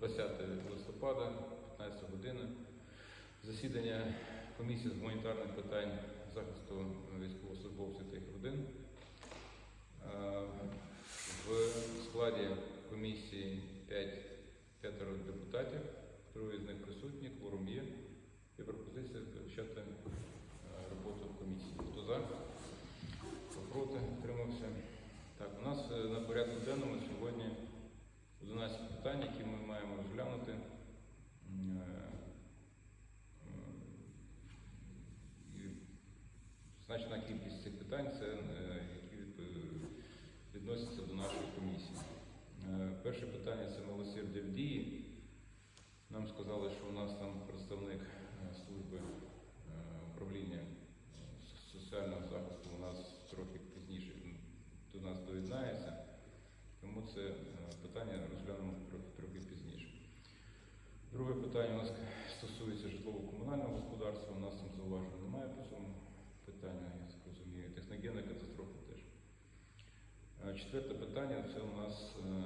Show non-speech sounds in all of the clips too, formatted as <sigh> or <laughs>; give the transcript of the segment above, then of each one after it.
20 листопада, 15 година. Засідання комісії з гуманітарних питань захисту військовослужбовців та їх родин. Е, В складі комісії 5 п'ятеро депутатів, троє з них присутні, кворум є. Є пропозиція почати е, роботу комісії. Хто за? Хто проти? Утримався. Так, у нас е, на порядку денному сьогодні 11 питань, які ми маємо розглянути. Е, і Значна кількість цих питань це е, які відносяться до нашої комісії. Е, Перше питання це милосердя в дії. Нам сказали, що у нас там представник е, служби е, управління е, соціального захисту у нас трохи пізніше до нас доєднається. Тому це е, питання розглянемо трохи, трохи пізніше. Друге питання у нас стосується житлово-комунального господарства. У нас там зауважень немає по цьому питанню, я так розумію. Техногенна катастрофа теж. Е, Четверте питання це у нас е,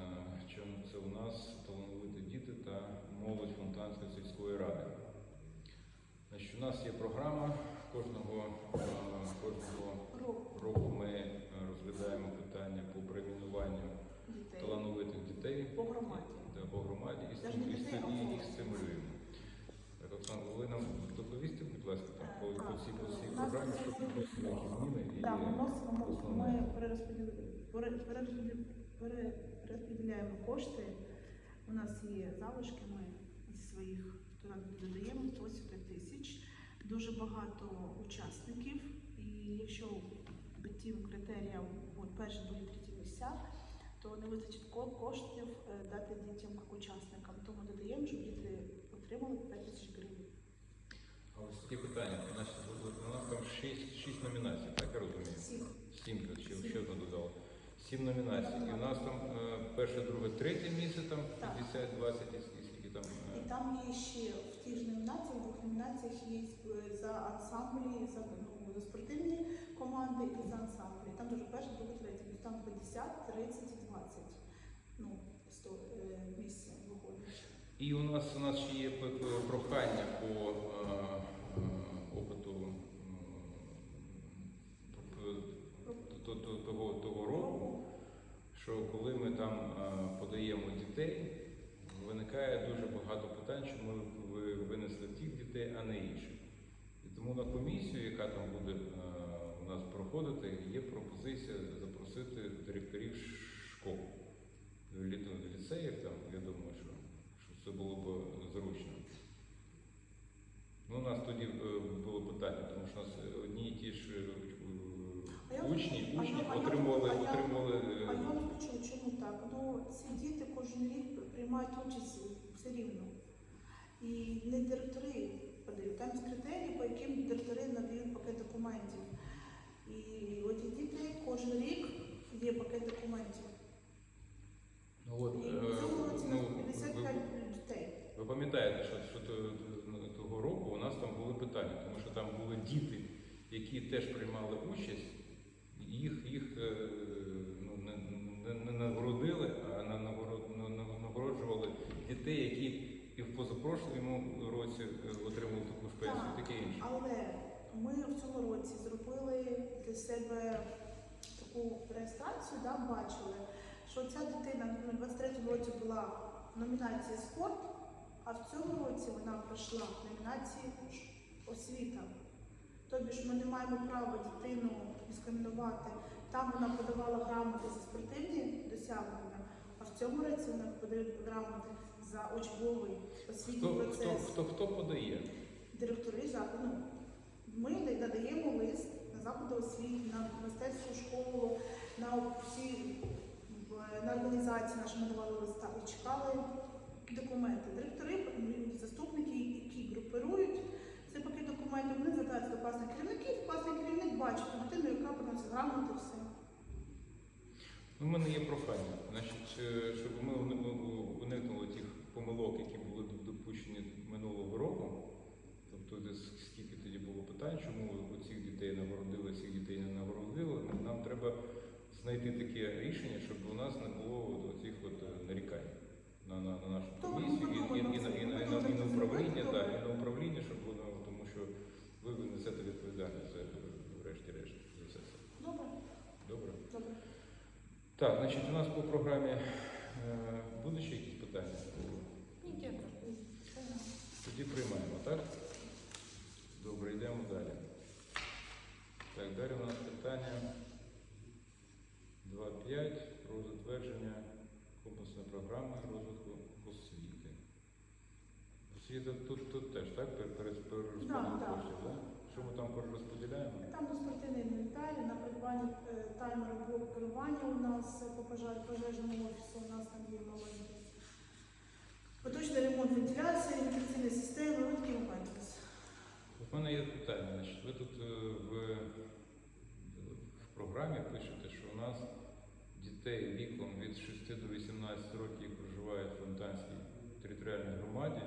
чим це у нас талановиті діти та молодь Фонтанської сільської ради. Значить, у нас є програма кожного, е, кожного Року ми розглядаємо питання по перейменуванню талановитих дітей по громаді. По громаді і, стимулюємо. Оксана, ви нам доповісти, будь ласка, там, по, цій, по цій програмі, що які зміни і Так, ми вносимо, ми перерозподіляємо кошти. У нас є залишки, ми зі своїх додаємо 185 тисяч. Дуже багато учасників. І якщо по тим критеріям перші, другі, треті місця, то не вистачить коштів е, дати дітям як учасникам. Тому додаємо, щоб діти отримали 5 тисяч гривень. А ось такі питання. У нас, у нас там шість, шість номінацій, так я розумію? Всіх. Сім, ще, ще одну додали. Сім номінацій. І у нас там е, перше, друге, третє місце, там 50, 20 і скільки- там. е, І там є ще в тих ж номінаціях, в двох номінаціях є за ансамблі, за, ну, за спортивні команди і за ансамблі. Там дуже перше, друге, третє. Там 50, 30 і 20 ну, 100 е, місця виходить. І у нас у нас ще є прохання по е, е, опиту того, того року, що коли ми там подаємо дітей, виникає дуже багато питань, чому ви винесли тих дітей, а не інших. І тому на комісію, яка там буде у нас проходити, є пропозиція запросити директорів школ, лі- ліцеїв, там, я думаю, що, що це було б зручно. Ну, у нас тоді е, було питання, тому що у нас одні і ті ж е, А я- учні, а учні отримували, отримували е, А я не почула, чому так? Ну, ці діти кожен рік приймають участь все рівно. І не директори подають. Там критерії, по яким директори надають пакет документів. І оті діти кожен рік є пакет документів. Ну, от, І е, в цьому році ну, нас ви- 55 дітей. Ви пам'ятаєте, що, що то- то- того року у нас там були питання, тому що там були діти, які теж приймали участь, їх, їх е, ну, не, не, не нагородили, а на- нагород- на- на- нагороджували дітей, які і в позапрошлому році е, отримали таку ж пенсію, і таке інше. Але ми в цьому році зробили для себе таку реєстрацію, да, бачили, що ця дитина на 23-му році була в номінації спорт, а в цьому році вона пройшла в номінації освіта. Тобі ж ми не маємо права дитину дискримінувати. Там вона подавала грамоти за спортивні досягнення, а в цьому році вона подає грамоти за учбовий освітній Хто, процес хто, хто, хто подає? директори закладу. Ми надаємо лист на заклади освіти, на мистецьку школу, на всі на організації наші ми давали листа і чекали документи. Директори, заступники, які групирують цей пакет документів, вони звертаються до класних керівників, класний керівник бачить дитину, яка приносить грамоти, все. У мене є прохання, значить, е, щоб ми уникнули тих помилок, які були допущені минулого року. Тобто, скільки тоді було питань, чому цих дітей нагородили, цих дітей не нагородили. Нам треба знайти таке рішення, щоб у нас не було цих от е, нарікань. на, на, на нашу комісію і, і, і, на- і, на- і, і, і на управління, так, і на управління, щоб воно, тому що ви ви несете відповідальність за врешті-решт за все це. Добре, Добре. добре. Так, значить, у нас по програмі е, будуть ще якісь питання? Ні, дякую. Тоді приймаємо, так? Добре, йдемо далі. Так, далі у нас питання 2.5 про затвердження комплексної програми розвитку освіти. Освіта тут, тут теж, так? Пер- Перерозподіл да. коштів, так? Що ми там перерозподіляємо? Там до спортивний інвентар, на придбання е, таймеру керування у нас е, по пожар, пожежному офісу, у нас там є маленький. Поточний ремонт вентиляції, вентиляційної системи, ось такі моменти. у нас. Мене є питання. Значить, ви тут е, в, в програмі пишете, що у нас дітей віком від 6 до 18 років проживають в Фонтанській територіальній громаді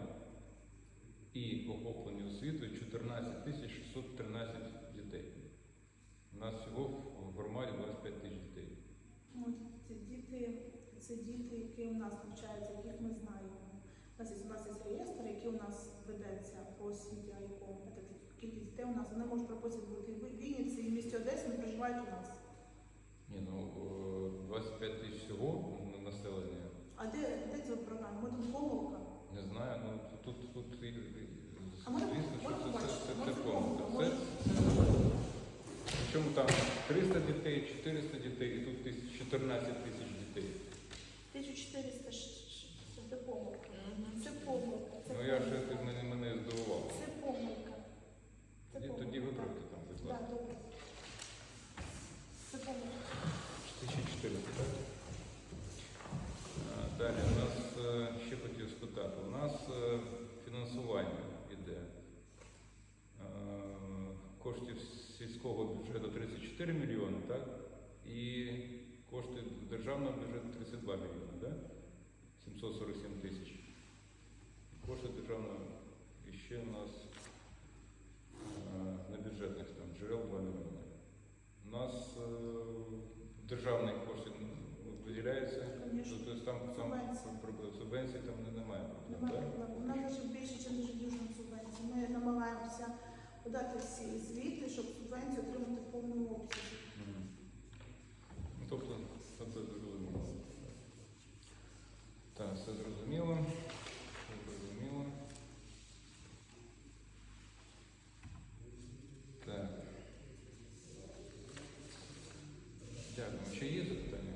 і охоплені освітою 14 тисяч 613 дітей. У нас всього в громаді 25 тисяч дітей. Ці діти, це діти, які у нас навчаються, яких ми знаємо. У нас є у нас є реєстр, який у нас ведеться по освіті АІКОМ. Це кількість дітей у нас, вони можуть пропустити бути в Вінниці і в місті Одесі, вони проживають у нас. Ні, ну 25 тисяч всього населення. А де, де ця програма? Ми тут помилка. Не знаю, ну тут, тут, і- і- А звісно, що це, це, це, це помилка. Це, Причому там 300 дітей, 400 дітей і тут 14 тисяч дітей. 1400 ш- ш- це помилка. Це помилка. Це Ну я ще ти мене, мене здивував. Це помилка. Це Тоді, помилка. тоді виправте там, будь Так, ласка. добре. Це помилка. 1400, так? А, Далі у нас е, ще хотів спитати. У нас е, фінансування йде. Коштів сільського бюджету 34 мільйони, так? І кошти державного бюджету 32 мільйони, так? 747 тисяч. Кошти державного і ще у нас е, на бюджетних там джерел 2 мільйони. Державний кошти ну, виділяється, Конечно. тобто там, там Субвенції. про- там не- немає проблем, Немає так? проблем. У нас навіть більше, ніж дуже дуже субвенцій. Ми намагаємося подати всі звіти, щоб субвенцію отримати в повному обсязі. Мгм. Ну, Тобто, це зрозуміло. Так, все зрозуміло. Все зрозуміло. Так. Дякую. Ще є запитання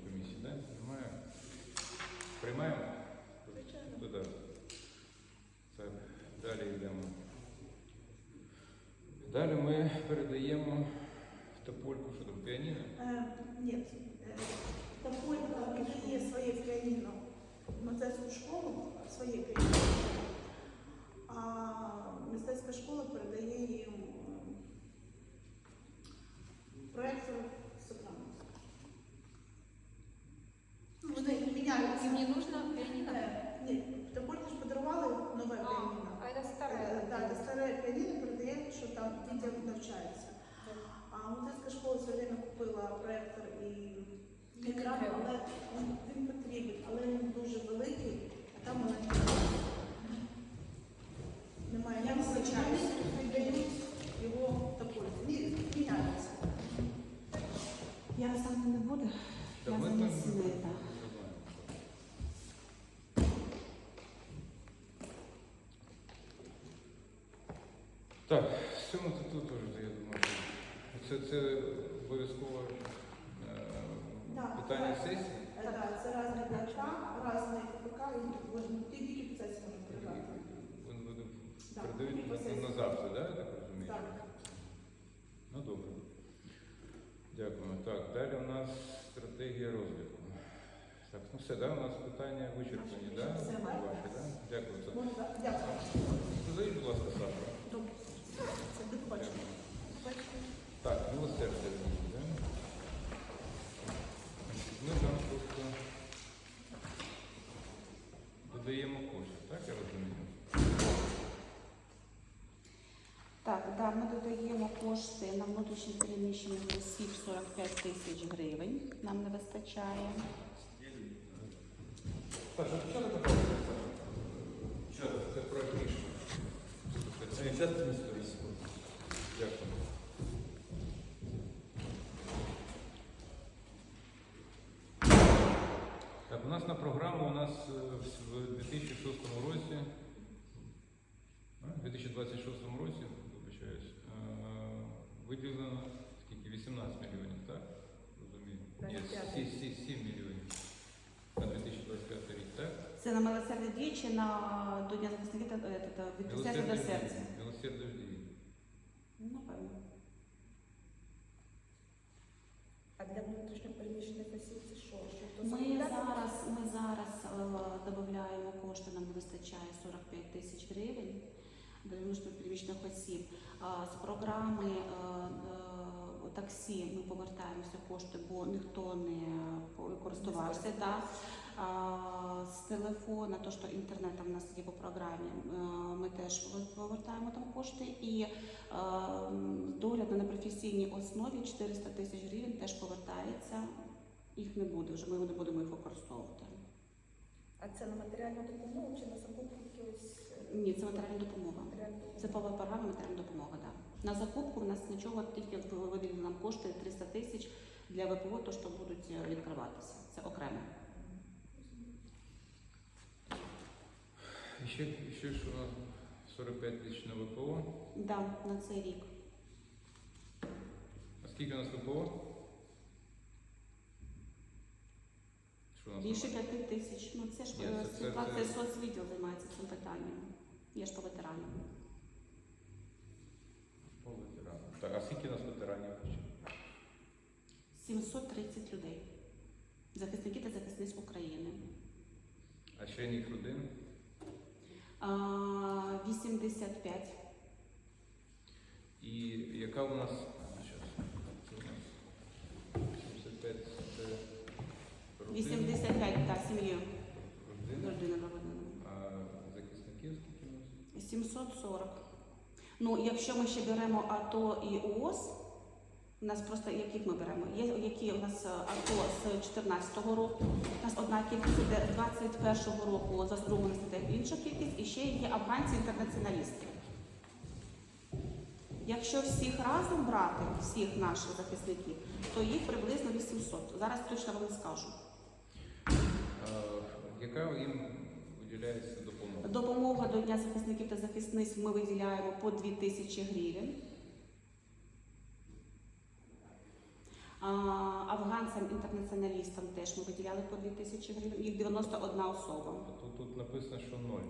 в комісії, так? Немає? Приймаємо? Звичайно. Туди. Так, далі йдемо. Далі ми передаємо Топольку, що там, піаніно? Е, ні, е, Тополька віддає своє піаніно мистецьку школу, своє піаніно, а мистецька школа передає їм м, проєктор сопрано. Ну, Вони міняються. Им не нужно пианино? Е, Ні, Топольку ж подарували нове А, піаніно. а это Е, старое. Так, це старе піаніно передає, що там дітям навчаються. А мистецька школа все время купила проектор і екран, треба. але він, він потрібен, але він дуже великий, а там маленький. Немає Я місця, вибачаюсь. чому віддають його такою. Ні, міняється. Я сам не буду. Та Я ми там замість не Света. знаємо. Так, в цьому це тут теж, я думаю, що це, це обов'язково е, Да. питання сесії. Е, Так, це різні плача, різні КПК, і можна тільки процесі можна передати. Вони вони Да, передають на, на завтра, да, я так розумію? Так. Ну добре. Дякую. Так, далі у нас стратегія розвитку. Так, ну все, да, у нас питання вичерпані, да? Все. Ваші, да? Дякую. Це Можна, дякую. Скажіть, будь ласка, Саша. Так, да, ми додаємо кошти на внутрішньо переміщених осіб 45 тисяч гривень. Нам не вистачає. Саша, це? Дякую. Так, у нас на програму у нас е, в 2006 році, в 2026 році, виділено скільки? 18 мільйонів, так? Розумію. Ні, 25. 7, 7 мільйонів на 2025 рік, так? Це на милосердя дії чи на до Дня захисників та е, та- від серця до серця? Милосердя дії. Ну, Напевно. А для внутрішньопереміщених осіб це що? Що то Ми зараз, ми зараз е, додаємо кошти, нам не вистачає 45 тисяч гривень для внутрішньопереміщених осіб. З програми е, е, таксі ми повертаємося кошти, бо ніхто не користувався. Так. З телефона, то що інтернет там у нас є по програмі, е, ми теж повертаємо там кошти. І е, м, догляд на непрофесійній основі 400 тисяч гривень теж повертається. Їх не буде вже, ми не будемо їх використовувати. А це на матеріальну допомогу чи на е, Ні, це матеріальна допомога. Це по програмі матеріальна допомога, так. На закупку в нас нічого, тільки виділили нам кошти 300 тисяч для ВПО, то що будуть е, відкриватися. Це окремо. І ще, ще що 45 тисяч на ВПО. Да, на цей рік. А скільки у нас ВПО? Що у нас Більше немає? 5 тисяч. Ну це ж Ні, е, це- це- Світла, це- це соцвідділ займається цим питанням. Я ж по ветеранам. По ветеранам. Так, а скільки нас ветеранів? 730 людей. Захисники та захисниць України. А членів їх родин? 85. І яка у нас. а, щас, це у нас 75 це родин, 85, так, сім'ю. родина. Родина родина. А захисників скільки у нас? 740. Ну, якщо ми ще беремо АТО і ООС, у нас просто яких ми беремо? Є які у нас е, АТО з 2014 року. У нас одна кількість іде 21 року за нас іде інша кількість, і ще є афганці інтернаціоналісти. Якщо всіх разом брати, всіх наших захисників, то їх приблизно 800. Зараз точно вам не скажу. Яка їм виділяється допомога? До Дня захисників та захисниць ми виділяємо по 2 тисячі гривень. Афганцям-інтернаціоналістам теж ми виділяли по 2 тисячі гривень. Їх 91 особа. Тут, тут написано, що ноль.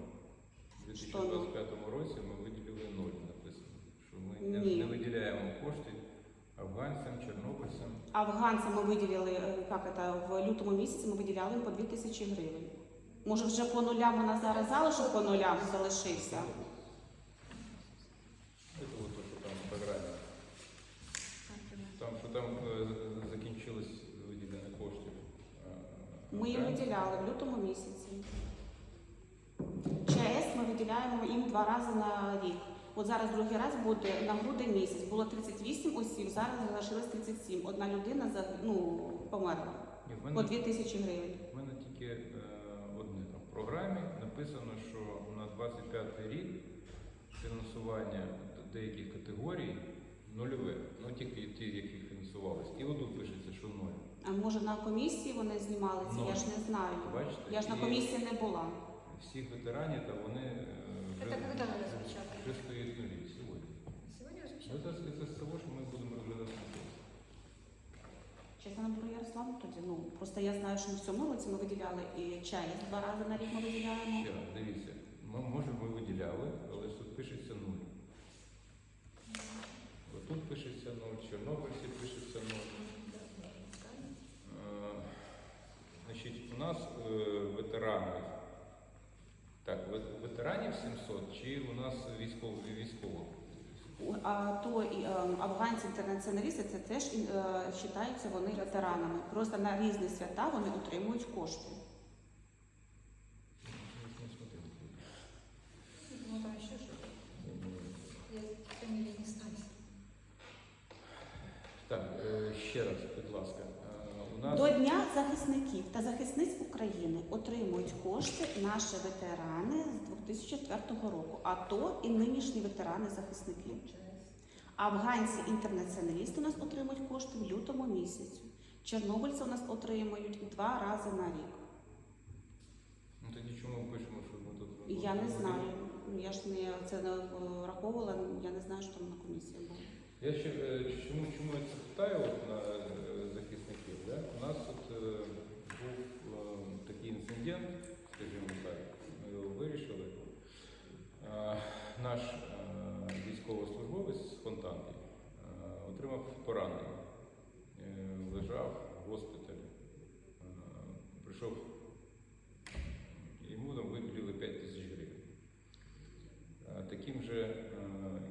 У Що нуль? 2025 році ми виділили ноль, написано. Що ми не, Ні. не виділяємо кошти афганцям, чорнобильцям. Афганцям ми виділили, е, як це, в лютому місяці ми виділяли по 2 тисячі гривень. Може, вже по нулям у нас зараз залишок по нулям залишився. Це от то, що там в програмі. Там, що там е, закінчилось виділення коштів. Ми їм виділяли в лютому місяці. ЧАЕС ми виділяємо їм два рази на рік. От зараз другий раз буде на грудень місяць. Було 38 осіб, зараз залишилось 37. Одна людина ну, померла. Ні, в По мене, 2 тисячі гривень. в мене тільки е, програмі написано, що на 25 рік фінансування деяких категорій нульове. Ну тільки ті, які фінансувалися. І отут пишеться, що ноль. А може на комісії вони знімали це? Я ж не знаю. Бачите? Я ж на І комісії не була. Всіх ветеранів, та вони е, вже, Это когда вы распечатали? вже стоять нулі сьогодні. Сегодня Ну, распечатали? Це, це з того, що ми будемо розглядати на сесії. Чесно Ярославу тоді. Ну просто я знаю, що ми в цьому році ми виділяли і ЧАЕС два рази на рік ми виділяємо. Ще дивіться, ми може ми виділяли, але тут пишеться нуль. Тут пишеться нуль, Чорнобильці пишеться нуль. Е, Значить, у нас е, ветеранів. Так, ветеранів 700 чи у нас військових військових? А то і е, афганці інтернаціоналісти це теж е, вважаються вони ветеранами. Просто на різні свята вони отримують кошти. Не смотрю. Ну, там еще что-то. Я фамилии не знаю. Так, е, ще раз, будь ласка. Е, У нас До Дня захисників та захисниць України отримують кошти наші ветерани з 2004 року, АТО і нинішні ветерани захисників. Афганці інтернаціоналісти у нас отримують кошти в лютому місяці. Чорнобильці у нас отримують два рази на рік. ну тоді чому пишемо, що ми тут я не знаю. Я ж не це не е, враховувала, я не знаю, що там на комісії було. Я ще е, чому, чому я це питаю от, на е, захисників? Да? У нас от, е, був е, такий інцидент, скажімо так, ми його вирішили. Е, наш е, військовослужбовець з Фонтанки е, отримав поранення, е, лежав в госпіталі. Е, прийшов, йому там виділили 5 тисяч гривень. Е, Таким же е,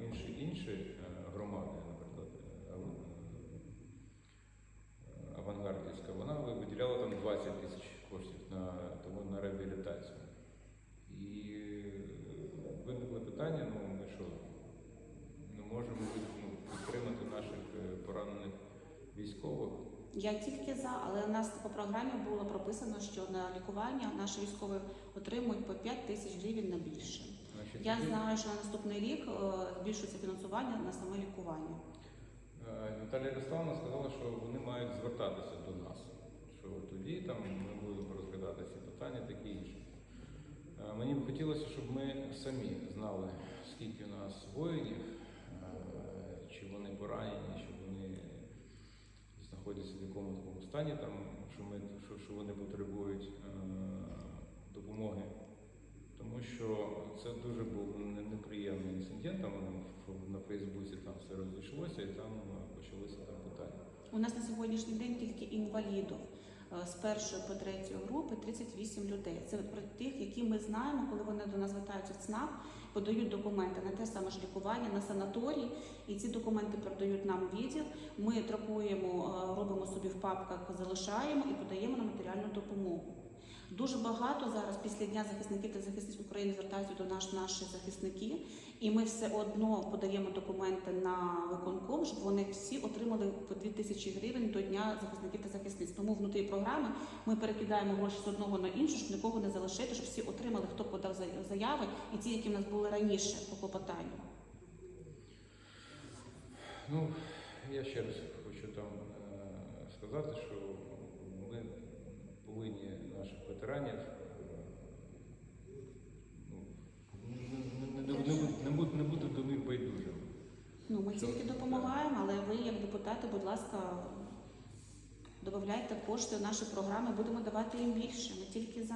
інші, інші е, громади, наприклад, е, Ав- е, авангардівська, вона виділяла там 20 тисяч коштів на, тому на реабілітацію. І е, виникло питання, ну ми що, не можемо ну, підтримати наших е, поранених військових. Я тільки за, але у нас по програмі було прописано, що на лікування наші військові отримують по 5 тисяч гривень на більше. Значить, Я тоді, знаю, що на наступний рік е, збільшується фінансування на саме лікування. е, Наталія Ярославна сказала, що вони мають звертатися до нас. Що тоді там ми будемо розглядати ці питання, такі інші. Е, Мені б хотілося, щоб ми самі знали, скільки у нас воїнів, е, чи вони поранені, чи вони знаходяться в якому такому стані, там, що, ми, що, що вони потребують е, допомоги. Тому що це дуже був неприємний інцидент. Там на Фейсбуці там все розійшлося і там е, почалися там питання. У нас на сьогоднішній день тільки інвалідів е, з першої по третю групи 38 людей. Це про тих, які ми знаємо, коли вони до нас звертаються в ЦНАП, подають документи на те саме ж лікування, на санаторій, і ці документи передають нам відділ. Ми тракуємо, е, робимо собі в папках, залишаємо і подаємо на матеріальну допомогу. Дуже багато зараз після дня захисників та захисниць України звертаються до нас наші захисники, і ми все одно подаємо документи на виконком, щоб вони всі отримали по 2 тисячі гривень до дня захисників та захисниць. Тому внутрі програми ми перекидаємо гроші з одного на іншу, щоб нікого не залишити, щоб всі отримали, хто подав заяви, і ті, які в нас були раніше по клопотанню. Ну, я ще раз хочу там е, сказати, що повинні наших ветеранів е, ну, не, не, не, не, бути- до них байдужим. Ну ми тільки допомагаємо, але ви, як депутати, будь ласка, додавайте кошти в наші програми, будемо давати їм більше. Ми тільки за.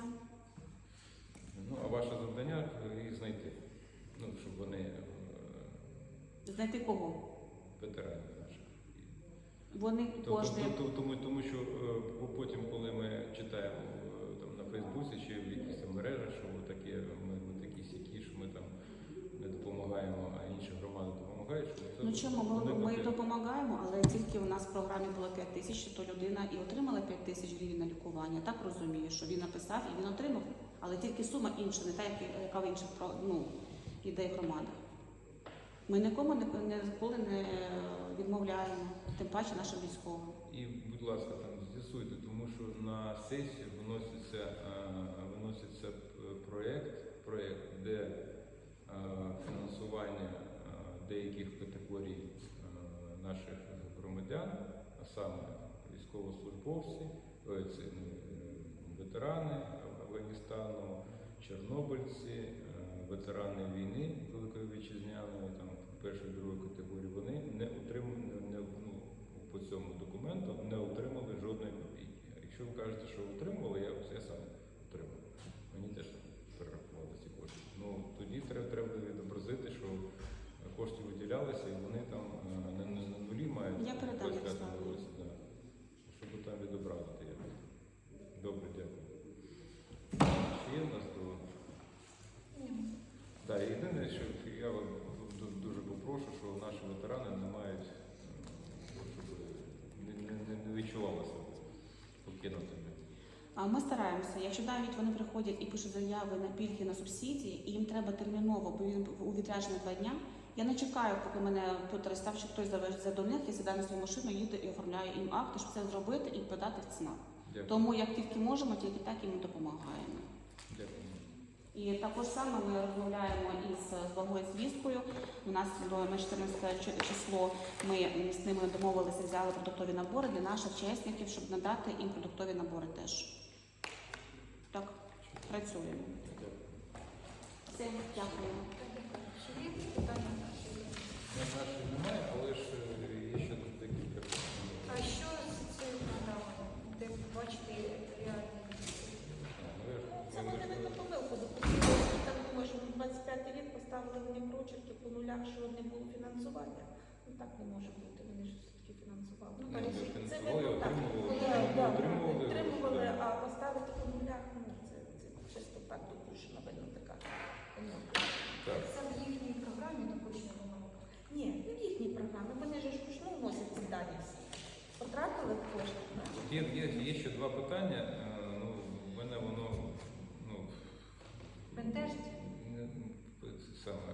Ну, а ваше завдання їх знайти. Ну, щоб вони е, Знайти кого? ветерани наші. Вони Тобто, кожен. тобто, тому, тому що е, потім, коли ми читаємо е, там, на Фейсбуці чи в якихось мережах, що ми такі, ми, ми такі сякі, що ми там не допомагаємо, а інші громади допомагають. Що це Ну чому ми, ми допомагаємо, але тільки у нас в програмі було 5 тисяч, то людина і отримала 5 тисяч гривень на лікування. Так розумію, що він написав і він отримав, але тільки сума інша, не та, яка- в інших ну, іде громадах. Ми нікому не, не ніколи не відмовляємо, тим паче нашим військовим. І, будь ласка, там з'ясуйте, тому що на сесію виноситься, е, виноситься проєкт, проєкт, де е, фінансування е, деяких категорій наших громадян, а саме військовослужбовці, це, ветерани Афганістану, чорнобильці, ветерани війни Великої Вітчизняної, там першої другої категорії, вони не отримали не, ну, по цьому документу не отримали жодної копійки. Якщо ви кажете, що отримували, я, я сам отримав. Мені теж перерахували ці кошти. Ну тоді треба, треба відобразити, що кошти виділялися і вони там е, не, на нулі мають Я передам 25 Ярославу. році, да. Щоб там відобразити якось. Добре, дякую. Чи є в нас до так, єдине, що я вам попрошу, що наші ветерани не мають, щоб не, не, не відчували себе покинутими. А ми стараємося. Якщо навіть вони приходять і пишуть заяви на пільги на субсидії, і їм треба терміново, бо він у відрядження два дня, Я не чекаю, поки мене ристав, чи хтось завезе до них, я сідаю на свою машину, їду і оформляю їм акти, щоб це зробити і подати в. Дякую. Тому як тільки можемо, тільки так і ми допомагаємо. І також саме ми розмовляємо із благою звісткою. У нас на 14 число. Ми з ними домовилися, взяли продуктові набори для наших учасників, щоб надати їм продуктові набори теж. Так, працюємо. Дякую. Все, дякуємо. Питання? Немає, але ж прочерки по нулях, що не було фінансування. Ну так не може бути, вони ж все-таки фінансували. Ну, Ну, це фінансували, видно так. отримували, Коли, отримували, так. а поставити по нулях, ну це, це чисто так допущена, видно така помилка. Так. Це в їхній програмі допущена помилка. Ні, не в їхній програмі, вони ж вручну вносять ці дані всі. Потратили кошти. Є, є, є ще два питання. Е, Ну, в мене воно ну, Бентежить? не, ну, саме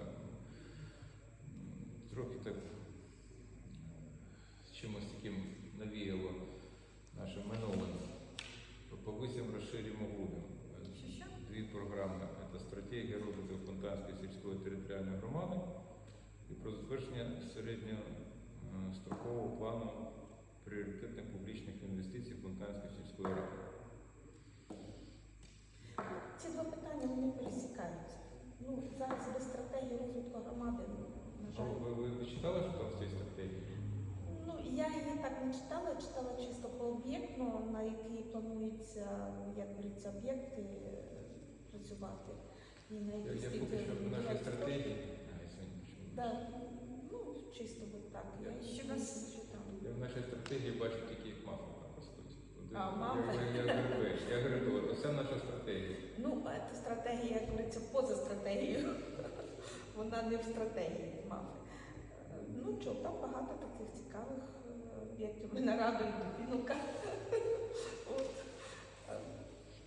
трохи так чимось таким навіяло нашим минулим. Повисимо, розширимо що? Дві програми це стратегія розвитку Фонтанської сільської територіальної громади і про затвердження середньострокового плану пріоритетних публічних інвестицій Фонтанської сільської ради. Ці два питання вони пересікаються. Ну, зараз без стратегії розвитку громади, ну, А. Ви, ви, ви читали, що там в цій стратегії? Ну, я її так не читала, я читала чисто по об'єктно, на який планується, як говориться, об'єкти е, працювати. І на Я, які я поки що в нашій стратегії. А, я сьогодні чув. Да, ну, чисто от так. Я Я- ще Що не читала. Я в нашій стратегії бачу такі, як мафи там ростуть. Один- А? Я, я, я гриби, я гриби, от наша стратегія. Ну, це стратегія, як говориться, поза стратегією. <laughs> Вона не в стратегії мафи. Е, Ну що, там багато таких цікавих об'єктів. Мене. <laughs> От.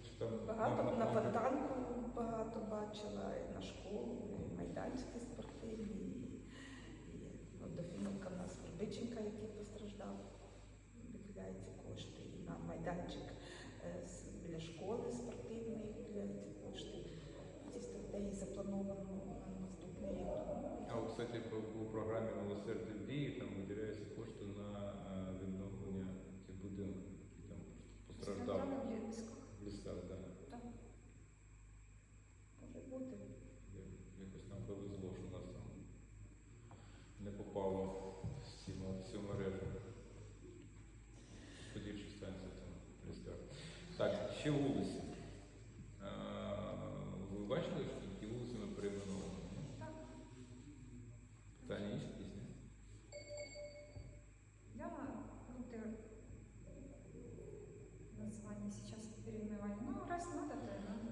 Що там Багато на фонтанку багато бачила, і на школу, і майданчики спортивні, і, і ну, до Фінука в нас Вербиченка, який постраждав, виділяються кошти, і на майданчик е, біля школи спортивної виділяються кошти. Ці стратегії заплановано на наступний рік. Тому А кстати, по, по програмі «Милосердие» в дії» там виділяються кошти на е, відновлення цих будинків, які там постраждали. Страждали в Євську. в лісах, да. може бути. Я- Якось нам повезло, що нас там не попало в ці- в цю мережу. Подільчі станції там в лісках. Так, ще вулиці. А, Ви бачили, що такі вулиці ми перейменовуємо? Так. Питання є якісь? ні? Я проти названия сейчас переименования. Ну, раз надо, то и надо.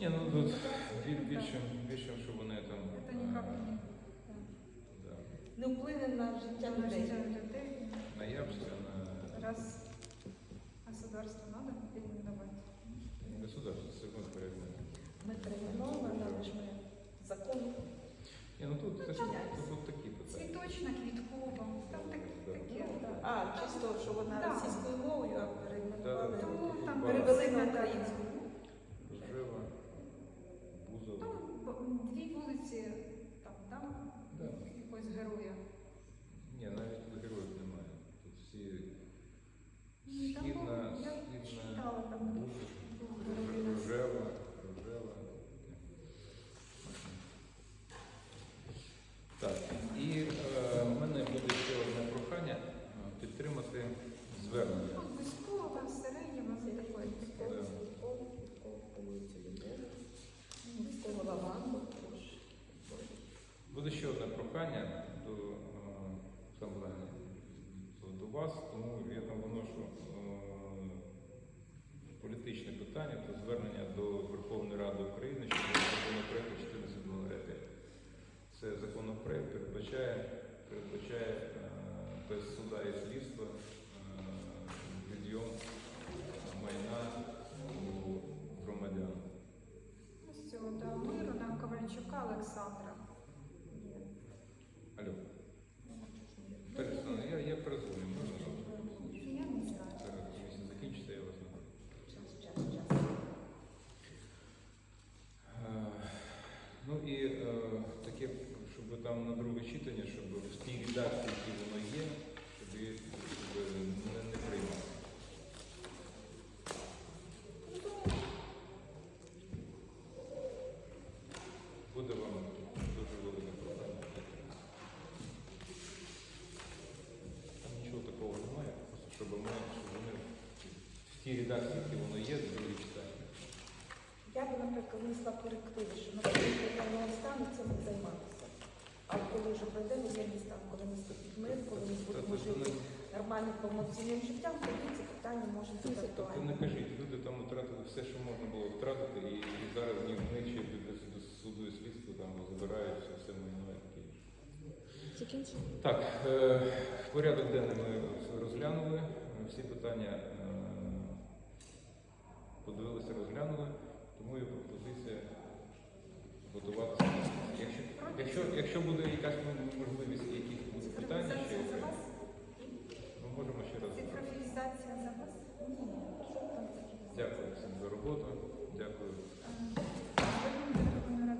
Ні, ну тут біль- більше, більше, що вони там. Это никак е, не да, Не вплине на життя на людей. життя людей. на явство, на Раз государство надо переименовать. государство, це ми перейменуємо. Ми перейменовано, але ж ми закон Ні, ну тут, це тут, тут такі питання. Цветочно, квіткова. Там так, таке. А, чисто, що вона Да. російською мовою, а перейменували. Да, Тому там Перевели на українську. Рожева, Бузова. Там б- вулиці, там, там Да. якогось героя. триває слідство, відйом э, майна у громадян. Все, да. Мы, нам Ковальчука Олександра. Алло. Перестану, я, я перезвоню, можна? Я не знаю. Зараз комісія я вас наберу. Час, час, час. Э, ну и э, е, таке, щоб там на другое читание. Тій редакції, які воно є, друге читання. Я би, наприклад, внесла корективи, що на воєнного стану цим не займатися. А коли вже пройде воєнний стан, коли наступить мир, коли ми будемо жити нормальним повноцінним життям, тоді ці питання можуть бути Тобто не кажіть, люди там втратили все, що можна було втратити, і, і зараз ні в них ще до, суду і слідства там забирають все, майно і таке. Так, е, порядок денний ми розглянули, всі питання подивилися, розглянули, тому є пропозиція готуватися. Якщо, якщо, якщо буде якась можливість, якісь будуть питання, ще ми можемо ще раз. Цифровізація за вас? Дякую всім за роботу.